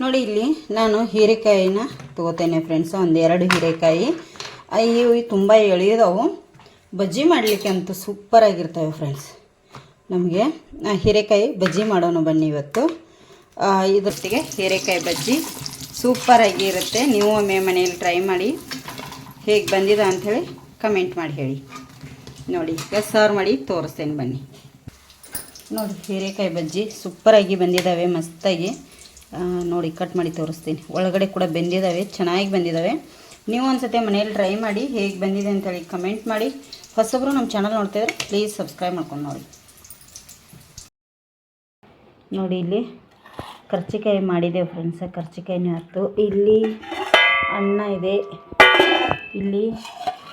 ನೋಡಿ ಇಲ್ಲಿ ನಾನು ಹೀರೆಕಾಯಿನ ತಗೋತೇನೆ ಫ್ರೆಂಡ್ಸ್ ಒಂದು ಎರಡು ಹೀರೆಕಾಯಿ. ಇವು ತುಂಬ ಎಳೆಯದವು. ಬಜ್ಜಿ ಮಾಡಲಿಕ್ಕೆ ಅಂತೂ ಸೂಪರಾಗಿರ್ತವೆ ಫ್ರೆಂಡ್ಸ್ ನಮಗೆ ಹೀರೆಕಾಯಿ ಬಜ್ಜಿ ಮಾಡೋಣ ಬನ್ನಿ ಇವತ್ತು. ಇದರೊಟ್ಟಿಗೆ ಹೀರೆಕಾಯಿ ಬಜ್ಜಿ ಸೂಪರಾಗಿ ಇರುತ್ತೆ ನೀವು ಒಮ್ಮೆ ಮನೆಯಲ್ಲಿ ಟ್ರೈ ಮಾಡಿ ಹೇಗೆ ಬಂದಿದೆ ಅಂಥೇಳಿ ಕಮೆಂಟ್ ಮಾಡಿ ಹೇಳಿ. ನೋಡಿ ಈಗ ಸರ್ವ್ ಮಾಡಿ ತೋರಿಸ್ತೇನೆ ಬನ್ನಿ. ನೋಡಿ, ಹೀರೆಕಾಯಿ ಬಜ್ಜಿ ಸೂಪರಾಗಿ ಬಂದಿದ್ದಾವೆ ಮಸ್ತಾಗಿ. ನೋಡಿ ಕಟ್ ಮಾಡಿ ತೋರಿಸ್ತೀನಿ. ಒಳಗಡೆ ಕೂಡ ಬೆಂದಿದ್ದಾವೆ ಚೆನ್ನಾಗಿ ಬಂದಿದ್ದಾವೆ ನೀವು ಒಂದ್ಸತಿ ಮನೆಯಲ್ಲಿ ಟ್ರೈ ಮಾಡಿ ಹೇಗೆ ಬಂದಿದೆ ಅಂತೇಳಿ ಕಮೆಂಟ್ ಮಾಡಿ. ಹೊಸಬ್ರು ನಮ್ಮ ಚಾನಲ್ ನೋಡ್ತಿದ್ರೆ ಪ್ಲೀಸ್ ಸಬ್ಸ್ಕ್ರೈಬ್ ಮಾಡ್ಕೊಂಡು ನೋಡಿ. ನೋಡಿ, ಇಲ್ಲಿ ಕರ್ಚಿಕಾಯಿ ಮಾಡಿದೆ ಫ್ರೆಂಡ್ಸ ಕರ್ಚಿಕಾಯಿನೇ ಆಯ್ತು. ಇಲ್ಲಿ ಅನ್ನ ಇದೆ. ಇಲ್ಲಿ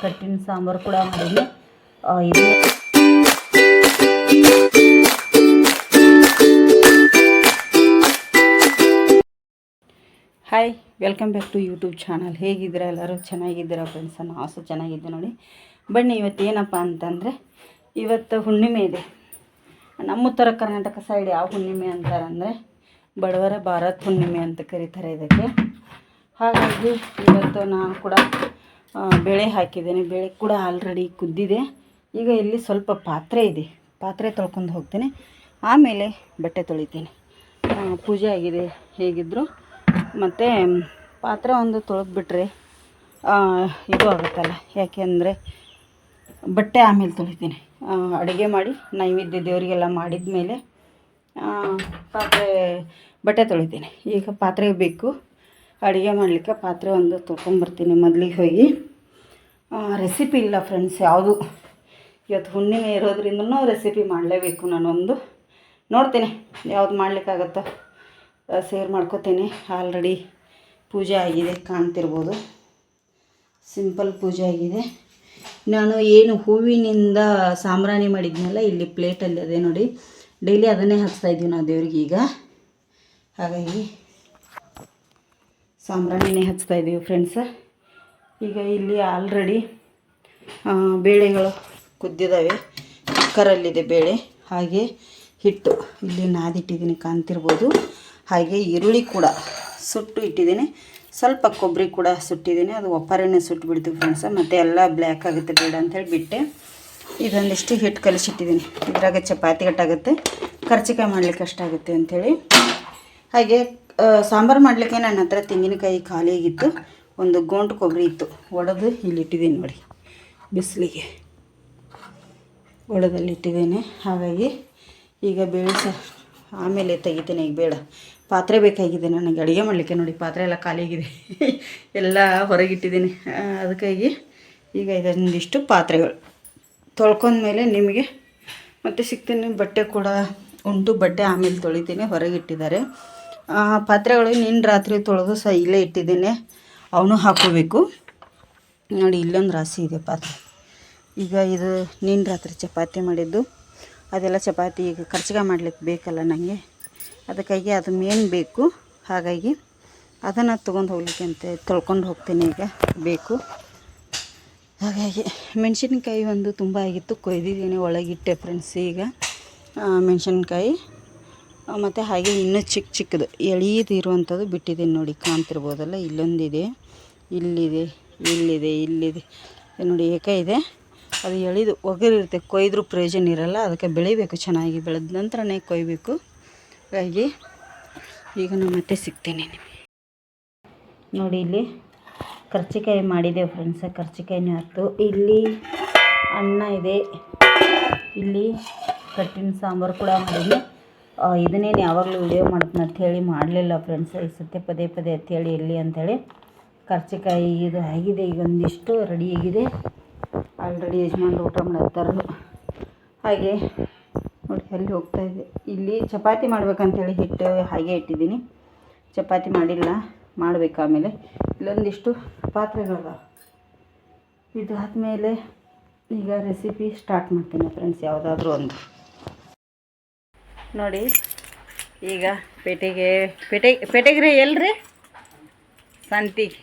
ಕಟ್ಟಿನ ಸಾಂಬಾರು ಕೂಡ ಇದೆ ಇದು hi welcome back to YouTube channel ಹೇಗಿದ್ದೀರಾ ಎಲ್ಲರೂ? ಚೆನ್ನಾಗಿದ್ದೀರಾ ಫ್ರೆಂಡ್ಸ್ ಸಹ ಚೆನ್ನಾಗಿದ್ದೆ ನೋಡಿ. ಬನ್ನಿ, ಇವತ್ತು ಏನಪ್ಪ ಅಂತಂದರೆ, ಇವತ್ತು ಹುಣ್ಣಿಮೆ ಇದೆ. ನಮ್ಮ ಉತ್ತರ ಕರ್ನಾಟಕ ಸೈಡ್ ಯಾವ ಹುಣ್ಣಿಮೆ ಅಂತಾರಂದರೆ ಬಡವರ ಭಾರತ್ ಹುಣ್ಣಿಮೆ ಅಂತ ಕರೀತಾರೆ ಇದಕ್ಕೆ. ಹಾಗಾಗಿ ಇವತ್ತು ನಾನು ಕೂಡ ಬೇಳೆ ಹಾಕಿದ್ದೇನೆ. ಬೇಳೆ ಕೂಡ ಆಲ್ರೆಡಿ ಕುದ್ದಿದೆ. ಈಗ ಇಲ್ಲಿ ಸ್ವಲ್ಪ ಪಾತ್ರೆ ಇದೆ. ಪಾತ್ರೆ ತೊಳ್ಕೊಂಡು ಹೋಗ್ತೇನೆ. ಆಮೇಲೆ ಬಟ್ಟೆ ತೊಳಿತೇನೆ. ಪೂಜೆ ಆಗಿದೆ. ಹೇಗಿದ್ದರೂ ಮತ್ತು ಪಾತ್ರೆ ಒಂದು ತೊಳೆದ್ಬಿಟ್ರೆ ಇದು ಆಗುತ್ತಲ್ಲ, ಯಾಕೆಂದರೆ ಬಟ್ಟೆ ಆಮೇಲೆ ತೊಳಿತೀನಿ. ಅಡುಗೆ ಮಾಡಿ ನೈವೇದ್ಯ ದೇವರಿಗೆಲ್ಲ ಮಾಡಿದ ಮೇಲೆ ಪಾತ್ರೆ, ಬಟ್ಟೆ ತೊಳಿತೀನಿ. ಈಗ ಪಾತ್ರೆ ಬೇಕು. ಅಡುಗೆ ಮಾಡಲಿಕ್ಕೆ ಪಾತ್ರೆ ಒಂದು ತೊಳ್ಕೊಂಬರ್ತೀನಿ ಮೊದಲಿಗೆ ಹೋಗಿ. ರೆಸಿಪಿ ಇಲ್ಲ ಫ್ರೆಂಡ್ಸ್ ಯಾವುದು. ಇವತ್ತು ಹುಣ್ಣಿಮೆ ಇರೋದ್ರಿಂದನೂ ರೆಸಿಪಿ ಮಾಡಲೇಬೇಕು ನಾನೊಂದು. ನೋಡ್ತೀನಿ ಯಾವ್ದು ಮಾಡ್ಲಿಕ್ಕಾಗತ್ತೋ. ಶೇರ್ ಮಾಡ್ಕೋತೀನಿ. ಆಲ್ರೆಡಿ ಪೂಜೆ ಆಗಿದೆ ಕಾಣ್ತಿರ್ಬೋದು. ಸಿಂಪಲ್ ಪೂಜೆ ಆಗಿದೆ. ನಾನು ಏನು ಹೂವಿನಿಂದ ಸಾಂಬ್ರಾಣಿ ಮಾಡಿದ್ನಲ್ಲ, ಇಲ್ಲಿ ಪ್ಲೇಟಲ್ಲಿ ಅದೇ ನೋಡಿ. ಡೈಲಿ ಅದನ್ನೇ ಹಾಕ್ತಾ ಇದ್ದೀವಿ ನಾವು ದೇವ್ರಿಗೆ ಈಗ. ಹಾಗಾಗಿ ಸಾಂಬ್ರಾಣಿನೇ ಹಚ್ತಾ ಇದ್ದೀವಿ ಫ್ರೆಂಡ್ಸ ಈಗ ಇಲ್ಲಿ ಆಲ್ರೆಡಿ ಬೇಳೆಗಳು ಕುದ್ದಿದ್ದಾವೆ. ಕುಕ್ಕರಲ್ಲಿದೆ ಬೇಳೆ. ಹಾಗೆ ಹಿಟ್ಟು. ಇಲ್ಲಿ ನಾದಿಟ್ಟಿದ್ದೀನಿ ಕಾಣ್ತಿರ್ಬೋದು. ಹಾಗೆ ಈರುಳ್ಳಿ ಕೂಡ ಸುಟ್ಟು ಇಟ್ಟಿದ್ದೀನಿ. ಸ್ವಲ್ಪ ಕೊಬ್ಬರಿ ಕೂಡ ಸುಟ್ಟಿದ್ದೀನಿ. ಅದು ಒಪ್ಪರನ್ನೇ ಸುಟ್ಟು ಬಿಡ್ತೀವಿ ಫ್ರೆಂಡ್ಸ ಮತ್ತು ಎಲ್ಲ ಬ್ಲ್ಯಾಕ್ ಆಗುತ್ತೆ ಬೇಡ ಅಂತೇಳಿ ಬಿಟ್ಟೆ ಇದೊಂದಿಷ್ಟು ಹಿಟ್ಟು ಕಲಿಸಿಟ್ಟಿದ್ದೀನಿ. ಇದ್ರಾಗ ಚಪಾತಿ ಕಟ್ಟಾಗುತ್ತೆ ಕರ್ಚಿಕಾಯಿ ಮಾಡ್ಲಿಕ್ಕೆ ಅಷ್ಟಾಗುತ್ತೆ ಅಂಥೇಳಿ ಹಾಗೆ ಸಾಂಬಾರು ಮಾಡಲಿಕ್ಕೆ ನನ್ನ ಹತ್ರ ತೆಂಗಿನಕಾಯಿ ಖಾಲಿಯಾಗಿತ್ತು ಒಂದು ಗೋಂಟು ಕೊಬ್ಬರಿ ಇತ್ತು. ಒಡೆದು ಇಲ್ಲಿಟ್ಟಿದ್ದೀನಿ ನೋಡಿ, ಬಿಸಿಲಿಗೆ. ಒಡೆದಲ್ಲಿ ಇಟ್ಟಿದ್ದೇನೆ ಹಾಗಾಗಿ ಈಗ ಬೇಳೆ ಸಹ ಆಮೇಲೆ ತೆಗಿತೀನಿ. ಈಗ ಬೇಡ. ಪಾತ್ರೆ ಬೇಕಾಗಿದೆ ನನಗೆ. ಅಡುಗೆ ಮಾಡಲಿಕ್ಕೆ ನೋಡಿ, ಪಾತ್ರೆ ಎಲ್ಲ ಖಾಲಿಯಾಗಿದೆ. ಎಲ್ಲ ಹೊರಗಿಟ್ಟಿದ್ದೀನಿ. ಅದಕ್ಕಾಗಿ ಈಗ ಇದೊಂದಿಷ್ಟು ಪಾತ್ರೆಗಳು. ತೊಳ್ಕೊಂಡ್ಮೇಲೆ ನಿಮಗೆ ಮತ್ತೆ ಸಿಗ್ತೀನಿ, ಬಟ್ಟೆ ಕೂಡ ಉಂಟು, ಬಟ್ಟೆ ಆಮೇಲೆ ತೊಳಿತೀನಿ, ಹೊರಗಿಟ್ಟಿದ್ದಾರೆ. ಪಾತ್ರೆಗಳು ನಿನ್ನ ರಾತ್ರಿ ತೊಳೆದು ಸಹ ಇಲ್ಲೇ ಇಟ್ಟಿದ್ದೀನಿ. ಅವನು ಹಾಕೋಬೇಕು ನೋಡಿ, ಇಲ್ಲೊಂದು ರಾಶಿ ಇದೆ ಪಾತ್ರೆ. ಈಗ ಇದು ನಿನ್ನ ರಾತ್ರಿ ಚಪಾತಿ ಮಾಡಿದ್ದು? ಅದೆಲ್ಲ ಚಪಾತಿ ಈಗ ಖರ್ಚಿಗೆ ಮಾಡ್ಲಿಕ್ಕೆ ಬೇಕಲ್ಲ ನನಗೆ ಅದಕ್ಕಾಗಿ ಅದು ಮೇನ್ ಬೇಕು. ಹಾಗಾಗಿ ಅದನ್ನು ತೊಗೊಂಡು ಹೋಗ್ಲಿಕ್ಕೆ ಅಂತ ತೊಳ್ಕೊಂಡು ಹೋಗ್ತೀನಿ ಈಗ. ಬೇಕು. ಹಾಗಾಗಿ ಮೆಣಸಿನ್ಕಾಯಿ ಒಂದು ತುಂಬ ಆಗಿತ್ತು. ಕೊಯ್ದಿದ್ದೀನಿ ಒಳಗಿಟ್ಟೆ ಫ್ರೆಂಡ್ಸ್ ಈಗ. ಮೆಣಸಿನ್ಕಾಯಿ. ಮತ್ತು ಹಾಗೆ ಇನ್ನೂ ಚಿಕ್ಕ ಚಿಕ್ಕದು. ಎಳೀದಿರುವಂಥದ್ದು ಬಿಟ್ಟಿದ್ದೀನಿ ನೋಡಿ, ಕಾಣ್ತಿರ್ಬೋದಲ್ಲ? ಇಲ್ಲೊಂದಿದೆ. ಇಲ್ಲಿದೆ ಇಲ್ಲಿದೆ ಇಲ್ಲಿದೆ. ನೋಡಿ ಏಕ ಇದೆ ಅದು ಎಳೆದು ಒಗರಿರುತ್ತೆ. ಕೊಯ್ದರೂ ಪ್ರಯೋಜನ ಇರಲ್ಲ. ಅದಕ್ಕೆ ಬೆಳಿಬೇಕು, ಚೆನ್ನಾಗಿ ಬೆಳೆದ ನಂತರನೇ ಕೊಯ್ಬೇಕು. ಹಾಗಾಗಿ ಈಗ ನಾನು ಮತ್ತೆ ಸಿಗ್ತೀನಿ ನಿಮಗೆ. ನೋಡಿ ಇಲ್ಲಿ ಕರ್ಚಿಕಾಯಿ ಮಾಡಿದೆ ಫ್ರೆಂಡ್ಸ, ಕರ್ಚಿಕಾಯಿನೇ ಆಯ್ತು. ಇಲ್ಲಿ ಅನ್ನ ಇದೆ. ಇಲ್ಲಿ ಕಟ್ಟಿನ ಸಾಂಬಾರು ಕೂಡ ಮಾಡಿದ್ದೆ ಇದನ್ನೇನು ಯಾವಾಗಲೂ ವಿಡಿಯೋ ಮಾಡ್ತೀನಿ ಅಂತ ಹೇಳಿ ಮಾಡಲಿಲ್ಲ ಫ್ರೆಂಡ್ಸ್. ಈ ಸತ್ಯ ಪದೇ ಪದೇ ಅಂಥೇಳಿ ಇಲ್ಲಿ ಅಂಥೇಳಿ ಕರ್ಚಿಕಾಯಿ ಇದು ಆಗಿದೆ. ಈಗ ಒಂದಿಷ್ಟು ರೆಡಿಯಾಗಿದೆ ಆಲ್ರೆಡಿ ಯಜಮಾನ್ರು ಊಟ ಮಾಡ್ತಾರೆ ಹಾಗೆ ನೋಡಿ ಅಲ್ಲಿ ಹೋಗ್ತಾ ಇದೆ? ಇಲ್ಲಿ ಚಪಾತಿ ಮಾಡ್ಬೇಕಂತೇಳಿ ಹಿಟ್ಟು ಹಾಗೆ ಇಟ್ಟಿದ್ದೀನಿ. ಚಪಾತಿ ಮಾಡಿಲ್ಲ, ಮಾಡಬೇಕು ಆಮೇಲೆ. ಇಲ್ಲೊಂದಿಷ್ಟು ಪಾತ್ರೆಗಳದಾವ ಇದಾದಮೇಲೆ ಈಗ ರೆಸಿಪಿ ಸ್ಟಾರ್ಟ್ ಮಾಡ್ತೀನಿ ಫ್ರೆಂಡ್ಸ್ ಯಾವುದಾದ್ರೂ ಒಂದು. ನೋಡಿ, ಈಗ ಪೇಟೆಗೆ, ಪೇಟೆ, ಪೇಟೆಗ್ರೆ ಎಲ್ರಿ? ಸಂತಿಗೆ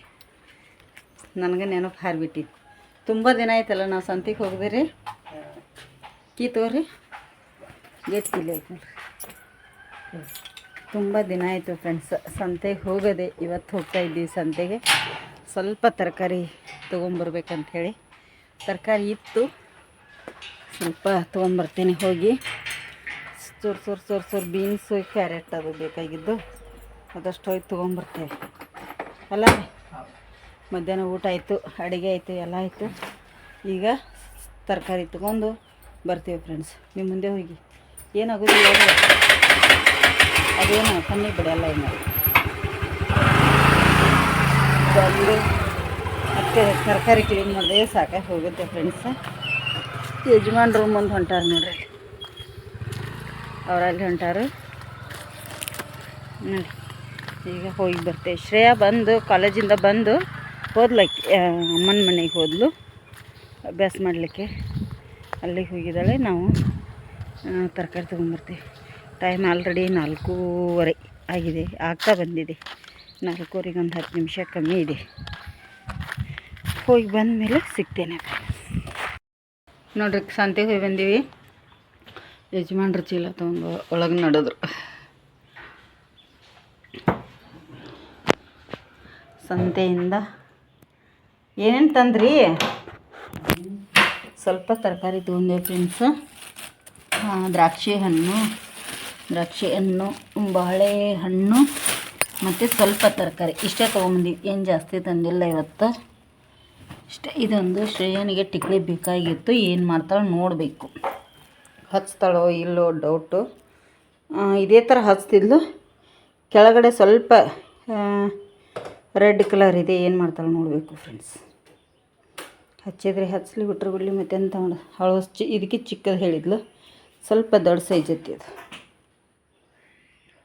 ನನಗೆ ನೆನಪು ಹಾರಿಬಿಟ್ಟಿತ್ತು ತುಂಬ ದಿನ ಆಯ್ತಲ್ಲ ನಾವು ಸಂತಿಗೆ ಹೋಗಿದ್ರಿ ಕೀ ತಗೋರಿ. ನೋಡ್ರಿ ತುಂಬ ದಿನ ಆಯಿತು ಫ್ರೆಂಡ್ಸ್ ಸಂತೆಗೆ ಹೋಗದೆ ಇವತ್ತು ಹೋಗ್ತಾ ಇದ್ದೀವಿ ಸಂತೆಗೆ. ಸ್ವಲ್ಪ ತರಕಾರಿ ತೊಗೊಂಬರ್ಬೇಕಂಥೇಳಿ ತರಕಾರಿ ಇತ್ತು. ಸ್ವಲ್ಪ ತೊಗೊಂಬರ್ತೀನಿ ಹೋಗಿ. ಚೂರು ಚೂರು ಚೂರು ಚೂರು ಬೀನ್ಸು ಕ್ಯಾರೆಟ್ ಅದು ಬೇಕಾಗಿದ್ದು. ಅದಷ್ಟು ಹೋಗಿ ತೊಗೊಂಬರ್ತೇವೆ. ಅಲ್ಲ, ಮಧ್ಯಾಹ್ನ ಊಟ ಆಯಿತು, ಅಡುಗೆ ಆಯಿತು, ಎಲ್ಲ ಆಯಿತು. ಈಗ ತರಕಾರಿ ತೊಗೊಂಡು ಬರ್ತೀವಿ ಫ್ರೆಂಡ್ಸ್ ನಿಮ್ಮ ಮುಂದೆ ಹೋಗಿ. ಏನಾಗೋದಿಲ್ಲ ಅದು. ಅದೇನು ಕಣ್ಣಿಗೆ ಬಿಡಲ್ಲ ಬಂದು ಮತ್ತೆ ತರಕಾರಿ ಕ್ಲೀನ್ ಮಾಡಿದೆ ಸಾಕಾಗಿ ಹೋಗುತ್ತೆ ಫ್ರೆಂಡ್ಸ್ ರೂಮ್ ಮುಂದೆ ಹೊಂಟಾರೆ ನೋಡ್ರಿ. ಅವರಲ್ಲಿ ಹೊಂಟಾರು. ನೋಡಿ ಈಗ ಹೋಗಿ ಬರ್ತೆ. ಶ್ರೇಯಾ ಬಂದು ಕಾಲೇಜಿಂದ ಬಂದು ಹೋದ್ಲಕ್ಕೆ ಅಮ್ಮನ ಮನೆಗೆ ಹೋದ್ಲು. ಅಭ್ಯಾಸ ಮಾಡಲಿಕ್ಕೆ. ಅಲ್ಲಿಗೆ ಹೋಗಿದ್ದಾಳೆ. ನಾವು ತರಕಾರಿ ತೊಗೊಂಬರ್ತೀವಿ ಟೈಮ್ ಆಲ್ರೆಡಿ ನಾಲ್ಕೂವರೆ ಆಗಿದೆ, ಆಗ್ತಾ ಬಂದಿದೆ. ನಾಲ್ಕೂವರೆಗೆ ಒಂದು ಹತ್ತು ನಿಮಿಷ ಕಮ್ಮಿ ಇದೆ. ಹೋಗಿ ಬಂದ ಮೇಲೆ ಸಿಗ್ತೇನೆ ನೋಡ್ರಿ ಸಂತೆಗೆ ಹೋಗಿ ಬಂದೀವಿ. ಯಜಮಾನ್ರ ಚೀಲ ತೊಗೊಂಡು ಒಳಗೆ ನಡೆದ್ರು. ಸಂತೆಯಿಂದ ಏನೇನು ತಂದ್ರಿ? ಸ್ವಲ್ಪ ತರಕಾರಿ ತೊಗೊಂಡೆ ಫ್ರೆಂಡ್ಸ್ ದ್ರಾಕ್ಷಿ ಹಣ್ಣು. ದ್ರಾಕ್ಷಿ ಹಣ್ಣು, ಬಾಳೆ ಹಣ್ಣು, ಮತ್ತು ಸ್ವಲ್ಪ ತರಕಾರಿ. ಇಷ್ಟೇ ತೊಗೊಂಬಂದಿವಿ. ಏನು ಜಾಸ್ತಿ ತಂದಿಲ್ಲ ಇವತ್ತು. ಇಷ್ಟೇ, ಇದೊಂದು ಶ್ರೇಯನಿಗೆ ಟಿಕ್ಲಿ ಬೇಕಾಗಿತ್ತು. ಏನು ಮಾಡ್ತಾಳೆ ನೋಡಬೇಕು. ಹಚ್ತಾಳೋ ಇಲ್ಲೋ ಡೌಟು. ಇದೇ ಥರ ಹಚ್ತಿದ್ಲು. ಕೆಳಗಡೆ ಸ್ವಲ್ಪ ರೆಡ್ ಕಲರ್ ಇದೆ. ಏನು ಮಾಡ್ತಾಳೆ ನೋಡಬೇಕು, ಫ್ರೆಂಡ್ಸ್. ಹಚ್ಚಿದ್ರೆ ಹಚ್ಚಲಿ ಬಿಟ್ರೆ ಬಿಡಲಿ ಮತ್ತೆ ಎಂತ ಮಾಡ ಅವಳು ಚಿ, ಇದಕ್ಕೆ ಚಿಕ್ಕದು ಹೇಳಿದ್ಲು. ಸ್ವಲ್ಪ ದೊಡ್ಡ ಸೈಜ್ ಐತಿ ಅದು.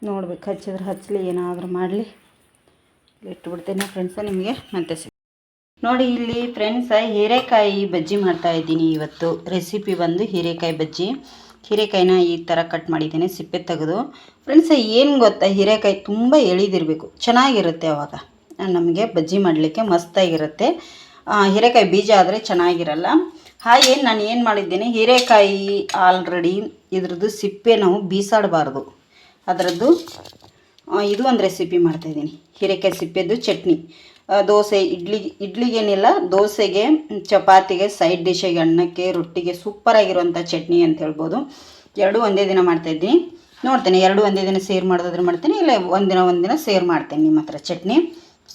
ನೋಡ್ಬೇಕು, ಹಚ್ಚಿದ್ರೆ ಹಚ್ಚಲಿ ಏನಾದರೂ ಮಾಡಲಿ. ಇಟ್ಬಿಡ್ತೇನೆ ಫ್ರೆಂಡ್ಸ ನಿಮಗೆ ಮತ್ತೆ ನೋಡಿ, ಇಲ್ಲಿ ಫ್ರೆಂಡ್ಸ ಹೀರೆಕಾಯಿ ಬಜ್ಜಿ ಮಾಡ್ತಾ ಇದ್ದೀನಿ ಇವತ್ತು. ರೆಸಿಪಿ ಬಂದು ಹೀರೆಕಾಯಿ ಬಜ್ಜಿ. ಹೀರೆಕಾಯಿನ ಈ ಥರ ಕಟ್ ಮಾಡಿದ್ದೀನಿ, ಸಿಪ್ಪೆ ತೆಗೆದು. ಫ್ರೆಂಡ್ಸ ಏನು ಗೊತ್ತಾ? ಹೀರೆಕಾಯಿ ತುಂಬ ಎಳಿದಿರಬೇಕು. ಚೆನ್ನಾಗಿರುತ್ತೆ ಅವಾಗ. ನಮಗೆ ಬಜ್ಜಿ ಮಾಡಲಿಕ್ಕೆ ಮಸ್ತಾಗಿರುತ್ತೆ. ಹೀರೆಕಾಯಿ ಬೀಜ ಆದರೆ ಚೆನ್ನಾಗಿರಲ್ಲ. ಹಾಗೆ ನಾನು ಏನು ಮಾಡಿದ್ದೀನಿ? ಹೀರೆಕಾಯಿ ಆಲ್ರೆಡಿ ಇದ್ರದ್ದು ಸಿಪ್ಪೆ ನಾವು ಬೀಸಾಡಬಾರ್ದು. ಅದರದ್ದು ಇದು ಒಂದು ರೆಸಿಪಿ ಮಾಡ್ತಾಯಿದ್ದೀನಿ. ಹೀರೆಕಾಯಿ ಸಿಪ್ಪೆದು ಚಟ್ನಿ. ದೋಸೆ, ಇಡ್ಲಿ, ಇಡ್ಲಿಗೇನಿಲ್ಲ, ದೋಸೆಗೆ, ಚಪಾತಿಗೆ ಸೈಡ್ ಡಿಶಿಗೆ ಅನ್ನಕ್ಕೆ, ರೊಟ್ಟಿಗೆ ಸೂಪರಾಗಿರುವಂಥ ಚಟ್ನಿ ಅಂತ ಹೇಳ್ಬೋದು. ಎರಡು ಒಂದೇ ದಿನ ಮಾಡ್ತಾಯಿದ್ದೀನಿ. ನೋಡ್ತೇನೆ, ಎರಡು ಒಂದೇ ದಿನ ಸೇರ್ ಮಾಡೋದಾದ್ರೆ ಮಾಡ್ತೀನಿ, ಇಲ್ಲ ಒಂದಿನ ಒಂದಿನ ಸೇರ್ ಮಾಡ್ತೇನೆ ನಿಮ್ಮ ಹತ್ರ ಚಟ್ನಿ.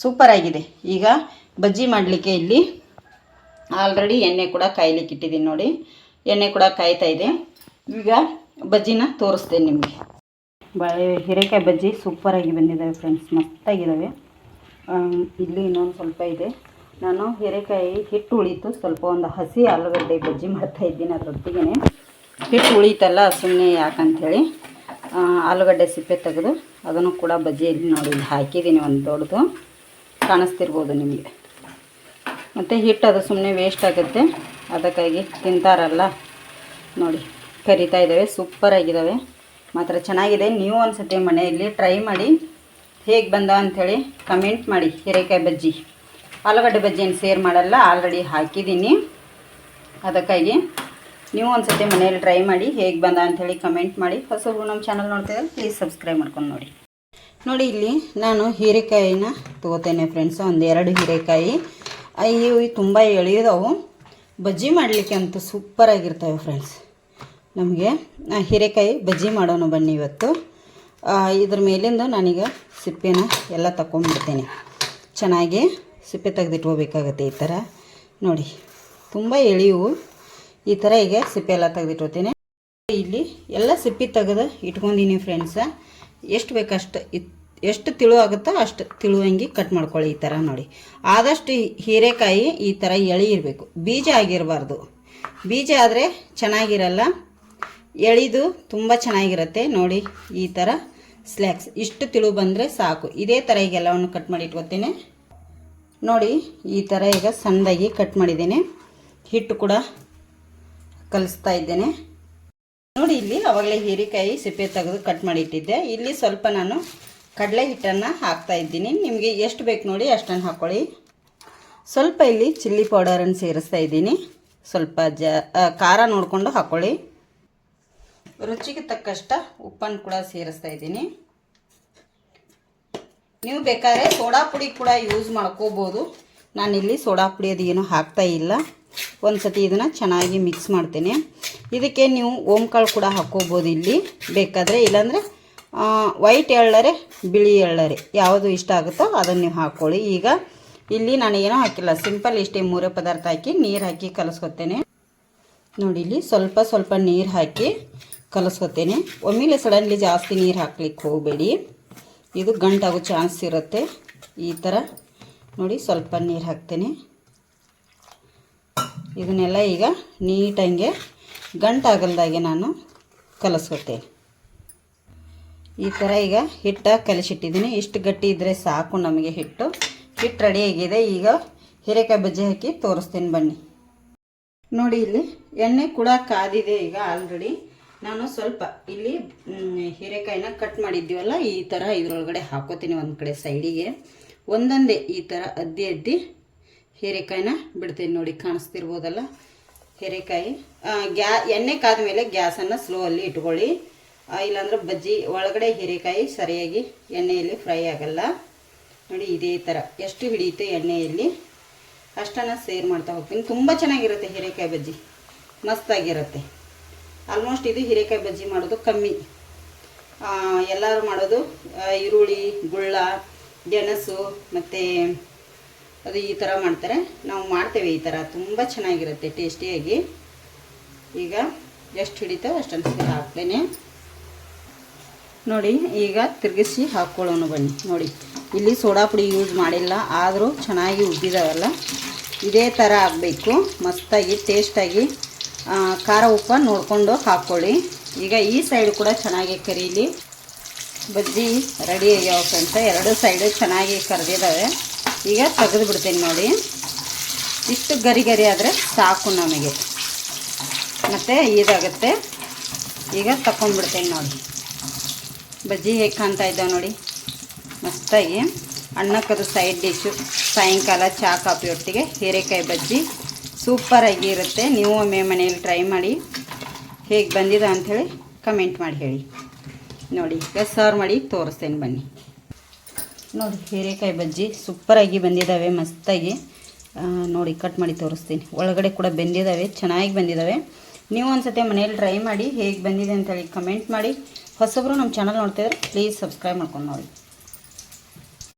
ಸೂಪರಾಗಿದೆ ಈಗ ಬಜ್ಜಿ ಮಾಡಲಿಕ್ಕೆ ಇಲ್ಲಿ ಆಲ್ರೆಡಿ ಎಣ್ಣೆ ಕೂಡ ಕಾಯ್ಲಿಕ್ಕೆ ಇಟ್ಟಿದ್ದೀನಿ ನೋಡಿ. ಎಣ್ಣೆ ಕೂಡ ಕಾಯ್ತಾ ಇದೆ. ಈಗ ಬಜ್ಜಿನ ತೋರಿಸ್ತೇನೆ ನಿಮಗೆ. ಬಾಳೆ ಹೀರೆಕಾಯಿ ಬಜ್ಜಿ ಸೂಪರಾಗಿ ಬಂದಿದ್ದಾವೆ ಫ್ರೆಂಡ್ಸ್ ಮಸ್ತಾಗಿದ್ದಾವೆ ಇಲ್ಲಿ ಇನ್ನೊಂದು ಸ್ವಲ್ಪ ಇದೆ. ನಾನು ಹೀರೆಕಾಯಿ ಹಿಟ್ಟು ಉಳಿತು. ಸ್ವಲ್ಪ ಒಂದು ಹಸಿ ಆಲೂಗಡ್ಡೆ ಬಜ್ಜಿ ಮಾಡ್ತಾ ಇದ್ದೀನಿ ಅದರೊಟ್ಟಿಗೆ ಹಿಟ್ಟು ಉಳಿತಲ್ಲ ಸುಮ್ಮನೆ ಯಾಕಂಥೇಳಿ ಆಲೂಗಡ್ಡೆ ಸಿಪ್ಪೆ ತೆಗೆದು ಅದನ್ನು ಕೂಡ ಬಜ್ಜಿಯಲ್ಲಿ ನೋಡಿ ಹಾಕಿದ್ದೀನಿ ಒಂದು ದೊಡ್ಡದು. ಕಾಣಿಸ್ತಿರ್ಬೋದು ನಿಮಗೆ. ಮತ್ತು ಹಿಟ್ಟು ಅದು ಸುಮ್ಮನೆ ವೇಸ್ಟ್ ಆಗುತ್ತೆ. ಅದಕ್ಕಾಗಿ ತಿಂತಾರಲ್ಲ. ನೋಡಿ, ಕರಿತಾ ಇದ್ದಾವೆ ಸೂಪರಾಗಿದ್ದಾವೆ ಮಾತ್ರ ಚೆನ್ನಾಗಿದೆ. ನೀವು ಒಂದು ಮನೆಯಲ್ಲಿ ಟ್ರೈ ಮಾಡಿ, ಹೇಗೆ ಬಂದ ಅಂಥೇಳಿ ಕಮೆಂಟ್ ಮಾಡಿ. ಹೀರೆಕಾಯಿ ಬಜ್ಜಿ. ಆಲೂಗಡ್ಡೆ ಬಜ್ಜಿಯನ್ನು ಸೇರ್ ಮಾಡಲ್ಲ ಆಲ್ರೆಡಿ ಹಾಕಿದ್ದೀನಿ. ಅದಕ್ಕಾಗಿ ನೀವು ಒಂದು ಮನೆಯಲ್ಲಿ ಟ್ರೈ ಮಾಡಿ, ಹೇಗೆ ಬಂದ ಅಂಥೇಳಿ ಕಮೆಂಟ್ ಮಾಡಿ. ಹೊಸಬ್ರು ನಮ್ಮ ಚಾನಲ್ ನೋಡ್ತಿದ್ದಾರೆ ಪ್ಲೀಸ್ ಸಬ್ಸ್ಕ್ರೈಬ್ ಮಾಡ್ಕೊಂಡು ನೋಡಿ. ನೋಡಿ, ಇಲ್ಲಿ ನಾನು ಹೀರೆಕಾಯಿನ ತೊಗೋತೇನೆ ಫ್ರೆಂಡ್ಸ್ ಒಂದು ಎರಡು ಹೀರೆಕಾಯಿ. ಇವು ತುಂಬ ಎಳೆಯದವು. ಬಜ್ಜಿ ಮಾಡಲಿಕ್ಕೆ ಅಂತೂ ಸೂಪರಾಗಿರ್ತವೆ ಫ್ರೆಂಡ್ಸ್ ನಮಗೆ ಹೀರೆಕಾಯಿ ಬಜ್ಜಿ ಮಾಡೋಣ ಬನ್ನಿ ಇವತ್ತು. ಇದ್ರ ಮೇಲಿಂದ ನಾನೀಗ ಸಿಪ್ಪೆನ ಎಲ್ಲ ತಗೊಂಡ್ಬಿಡ್ತೇನೆ ಚೆನ್ನಾಗಿ ಸಿಪ್ಪೆ ತೆಗೆದಿಟ್ಕೋಬೇಕಾಗತ್ತೆ ಈ ಥರ ನೋಡಿ, ತುಂಬ ಎಳೆಯವು. ಈ ಥರ ಈಗ ಸಿಪ್ಪೆ ಎಲ್ಲ ತೆಗೆದಿಟ್ಕೋತೀನಿ ಇಲ್ಲಿ ಎಲ್ಲ ಸಿಪ್ಪೆ ತೆಗೆದು ಇಟ್ಕೊಂಡಿನಿ ಫ್ರೆಂಡ್ಸ ಎಷ್ಟು ಬೇಕಷ್ಟು ಇತ್ ಎಷ್ಟು ತಿಳು ಆಗುತ್ತೋ ಅಷ್ಟು ತಿಳುವಂಗಿ ಕಟ್ ಮಾಡ್ಕೊಳ್ಳಿ ಈ ಥರ ನೋಡಿ. ಆದಷ್ಟು ಹೀರೆಕಾಯಿ ಈ ಥರ ಎಳಿ ಇರಬೇಕು. ಬೀಜ ಆಗಿರಬಾರ್ದು. ಬೀಜ ಆದರೆ ಚೆನ್ನಾಗಿರಲ್ಲ. ಎಳಿದು ತುಂಬ ಚೆನ್ನಾಗಿರುತ್ತೆ. ನೋಡಿ ಈ ಥರ ಸ್ಲ್ಯಾಕ್ಸ್ ಇಷ್ಟು ತಿಳು ಬಂದರೆ ಸಾಕು. ಇದೇ ಥರ ಈಗ ಎಲ್ಲವನ್ನು ಕಟ್ ಮಾಡಿ ಇಟ್ಕೊತೀನಿ ನೋಡಿ ಈ ಥರ ಈಗ ಸಣ್ಣದಾಗಿ ಕಟ್ ಮಾಡಿದ್ದೇನೆ. ಹಿಟ್ಟು ಕೂಡ ಕಲಿಸ್ತಾ ಇದ್ದೇನೆ. ನೋಡಿ ಇಲ್ಲಿ ಅವಾಗಲೇ ಹೀರೆಕಾಯಿ ಸಿಪ್ಪೆ ತೆಗೆದು ಕಟ್ ಮಾಡಿಟ್ಟಿದ್ದೆ ಇಲ್ಲಿ ಸ್ವಲ್ಪ ನಾನು ಕಡಲೆ ಹಿಟ್ಟನ್ನು ಹಾಕ್ತಾ ಇದ್ದೀನಿ. ನಿಮಗೆ ಎಷ್ಟು ಬೇಕು ನೋಡಿ ಅಷ್ಟನ್ನು ಹಾಕ್ಕೊಳ್ಳಿ ಸ್ವಲ್ಪ ಇಲ್ಲಿ ಚಿಲ್ಲಿ ಪೌಡರನ್ನು ಸೇರಿಸ್ತಾ ಇದ್ದೀನಿ. ಸ್ವಲ್ಪ ಜ ಖಾರ ನೋಡಿಕೊಂಡು ಹಾಕ್ಕೊಳ್ಳಿ ರುಚಿಗೆ ತಕ್ಕಷ್ಟ ಉಪ್ಪನ್ನು ಕೂಡ ಸೇರಿಸ್ತಾ ಇದ್ದೀನಿ. ನೀವು ಬೇಕಾದ್ರೆ ಸೋಡಾ ಪುಡಿ ಕೂಡ ಯೂಸ್ ಮಾಡ್ಕೋಬೋದು. ನಾನಿಲ್ಲಿ ಸೋಡಾ ಪುಡಿ ಅದು ಏನೂ ಹಾಕ್ತಾ ಇಲ್ಲ. ಒಂದು ಸತಿ ಇದನ್ನು ಚೆನ್ನಾಗಿ ಮಿಕ್ಸ್ ಮಾಡ್ತೀನಿ. ಇದಕ್ಕೆ ನೀವು ಓಂಕಾಳು ಕೂಡ ಹಾಕ್ಕೋಬೋದು ಇಲ್ಲಿ. ಬೇಕಾದರೆ ಇಲ್ಲಾಂದರೆ ವೈಟ್ ಎಳ್ಳರೆ, ಬಿಳಿ ಎಳ್ಳರೆ. ಯಾವುದು ಇಷ್ಟ ಆಗುತ್ತೋ ಅದನ್ನು ನೀವು ಹಾಕ್ಕೊಳ್ಳಿ ಈಗ ಇಲ್ಲಿ ನಾನು ಹಾಕಿಲ್ಲ. ಸಿಂಪಲ್ ಇಷ್ಟೇ ಮೂರೇ ಪದಾರ್ಥ ಹಾಕಿ, ನೀರು ಹಾಕಿ ಕಲಸ್ಕೊತೇನೆ. ನೋಡಿ, ಇಲ್ಲಿ ಸ್ವಲ್ಪ ಸ್ವಲ್ಪ ನೀರು ಹಾಕಿ ಕಲಸ್ಕೊತೇನೆ. ಒಮ್ಮೆಲೆ ಸಡನ್ಲಿ ಜಾಸ್ತಿ ನೀರು ಹಾಕ್ಲಿಕ್ಕೆ ಹೋಗಬೇಡಿ. ಇದು ಗಂಟಾಗೋ ಚಾನ್ಸ್ ಇರುತ್ತೆ. ಈ ಥರ ನೋಡಿ, ಸ್ವಲ್ಪ ನೀರು ಹಾಕ್ತೇನೆ. ಇದನ್ನೆಲ್ಲ ಈಗ ನೀಟಂಗೆ ಗಂಟಾಗಲ್ದಾಗೆ ನಾನು ಕಲಸ್ಕೊತೇನೆ. ಈ ಥರ ಈಗ ಹಿಟ್ಟು ಕಲಿಸಿಟ್ಟಿದ್ದೀನಿ. ಇಷ್ಟು ಗಟ್ಟಿ ಇದ್ದರೆ ಸಾಕು ನಮಗೆ ಹಿಟ್ಟು. ಹಿಟ್ಟು ರೆಡಿಯಾಗಿದೆ ಈಗ ಹೀರೆಕಾಯಿ ಬಜ್ಜಿ ಹಾಕಿ ತೋರಿಸ್ತೀನಿ ಬನ್ನಿ. ನೋಡಿ ಇಲ್ಲಿ ಎಣ್ಣೆ ಕೂಡ ಕಾದಿದೆ ಈಗ ಆಲ್ರೆಡಿ ನಾನು ಸ್ವಲ್ಪ ಇಲ್ಲಿ ಹಿರೇಕಾಯಿನ ಕಟ್ ಮಾಡಿದ್ದೀವಲ್ಲ, ಈ ಥರ ಇದ್ರೊಳಗಡೆ ಹಾಕೋತೀನಿ ಒಂದು ಕಡೆ ಸೈಡಿಗೆ ಒಂದೊಂದೇ ಈ ಥರ ಅದ್ದಿ ಅದ್ದಿ ಹೀರೆಕಾಯಿನ ಬಿಡ್ತೀನಿ ನೋಡಿ, ಕಾಣಿಸ್ತಿರ್ಬೋದಲ್ಲ? ಹೀರೆಕಾಯಿ ಗ್ಯಾ, ಎಣ್ಣೆ ಕಾದ ಮೇಲೆ ಗ್ಯಾಸನ್ನು ಸ್ಲೋ ಅಲ್ಲಿ ಇಟ್ಕೊಳ್ಳಿ. ಇಲ್ಲಾಂದ್ರೆ ಬಜ್ಜಿ ಒಳಗಡೆ ಹೀರೆಕಾಯಿ ಸರಿಯಾಗಿ ಎಣ್ಣೆಯಲ್ಲಿ ಫ್ರೈ ಆಗಲ್ಲ. ನೋಡಿ ಇದೇ ಥರ ಎಷ್ಟು ಹಿಡಿಯುತ್ತೆ ಎಣ್ಣೆಯಲ್ಲಿ. ಅಷ್ಟನ್ನು ಸೇರ್ ಮಾಡ್ತಾ ಹೋಗ್ತೀನಿ. ತುಂಬ ಚೆನ್ನಾಗಿರುತ್ತೆ ಹೀರೆಕಾಯಿ ಬಜ್ಜಿ. ಮಸ್ತಾಗಿರುತ್ತೆ. ಆಲ್ಮೋಸ್ಟ್ ಇದು ಹೀರೆಕಾಯಿ ಬಜ್ಜಿ ಮಾಡೋದು ಕಮ್ಮಿ. ಎಲ್ಲರೂ ಮಾಡೋದು ಈರುಳ್ಳಿ, ಗುಳ್ಳ, ಗೆಣಸು, ಮತ್ತು ಅದು ಈ ಥರ ಮಾಡ್ತಾರೆ. ನಾವು ಮಾಡ್ತೇವೆ ಈ ಥರ ತುಂಬ ಚೆನ್ನಾಗಿರುತ್ತೆ, ಟೇಸ್ಟಿಯಾಗಿ. ಈಗ ಎಷ್ಟು ಹಿಡಿತೋ ಅಷ್ಟನ್ನು ಸೇರ್ ಹಾಕ್ತೇನೆ. ನೋಡಿ, ಈಗ ತಿರುಗಿಸಿ ಹಾಕ್ಕೊಳ್ಳೋಣ ಬನ್ನಿ. ನೋಡಿ, ಇಲ್ಲಿ ಸೋಡಾ ಪುಡಿ ಯೂಸ್ ಮಾಡಿಲ್ಲ, ಆದರೂ ಚೆನ್ನಾಗಿ ಉಬ್ಬಿದಾವಲ್ಲ. ಇದೇ ಥರ ಆಗಬೇಕು. ಮಸ್ತಾಗಿ ಟೇಸ್ಟಾಗಿ ಖಾರ ಉಪ್ಪ ನೋಡಿಕೊಂಡು ಹಾಕ್ಕೊಳ್ಳಿ ಈಗ ಈ ಸೈಡ್ ಕೂಡ ಚೆನ್ನಾಗಿ ಕರೀಲಿ. ಬಜ್ಜಿ ರೆಡಿ ಫ್ರೆಂಡ್ಸ್ ಎರಡು ಸೈಡು ಚೆನ್ನಾಗಿ ಕರೆದಿದ್ದಾವೆ ಈಗ ತೆಗೆದು ಬಿಡ್ತೀನಿ ನೋಡಿ. ಇಷ್ಟು ಗರಿ ಗರಿ ಆದರೆ ಸಾಕು ನಮಗೆ. ಮತ್ತು ಇದಾಗುತ್ತೆ. ಈಗ ತಕ್ಕೊಂಡ್ಬಿಡ್ತೀನಿ ನೋಡಿ. ಬಜ್ಜಿ ಹೇಗೆ ಕಾಣ್ತಾ ಇದ್ದಾವೆ ನೋಡಿ. ಮಸ್ತಾಗಿ ಅನ್ನಕ್ಕದು ಸೈಡ್ ಡಿಶ್ಶು ಸಾಯಂಕಾಲ ಚಹಾ ಕಾಫಿ ಒಟ್ಟಿಗೆ ಹೀರೆಕಾಯಿ ಬಜ್ಜಿ. ಸೂಪರಾಗಿ ಇರುತ್ತೆ ನೀವು ಒಮ್ಮೆ ಮನೆಯಲ್ಲಿ ಟ್ರೈ ಮಾಡಿ ಹೇಗೆ ಬಂದಿದೆ ಅಂಥೇಳಿ ಕಮೆಂಟ್ ಮಾಡಿ ಹೇಳಿ. ನೋಡಿ, ಈಗ ಸರ್ವ್ ಮಾಡಿ ತೋರಿಸ್ತೇನೆ ಬನ್ನಿ. ನೋಡಿ, ಹೀರೆಕಾಯಿ ಬಜ್ಜಿ ಸೂಪರಾಗಿ ಬಂದಿದ್ದಾವೆ ಮಸ್ತಾಗಿ. ನೋಡಿ ಕಟ್ ಮಾಡಿ ತೋರಿಸ್ತೀನಿ. ಒಳಗಡೆ ಕೂಡ ಬೆಂದಿದ್ದಾವೆ ಚೆನ್ನಾಗಿ ಬಂದಿದ್ದಾವೆ ನೀವು ಒಂದ್ಸತಿ ಮನೇಲಿ ಟ್ರೈ ಮಾಡಿ ಹೇಗೆ ಬಂದಿದೆ ಅಂತೇಳಿ ಕಮೆಂಟ್ ಮಾಡಿ. ಹೊಸಬ್ರು ನಮ್ಮ ಚಾನಲ್ ನೋಡ್ತಿದ್ರೆ ಪ್ಲೀಸ್ ಸಬ್ಸ್ಕ್ರೈಬ್ ಮಾಡ್ಕೊಂಡು ನೋಡಿ.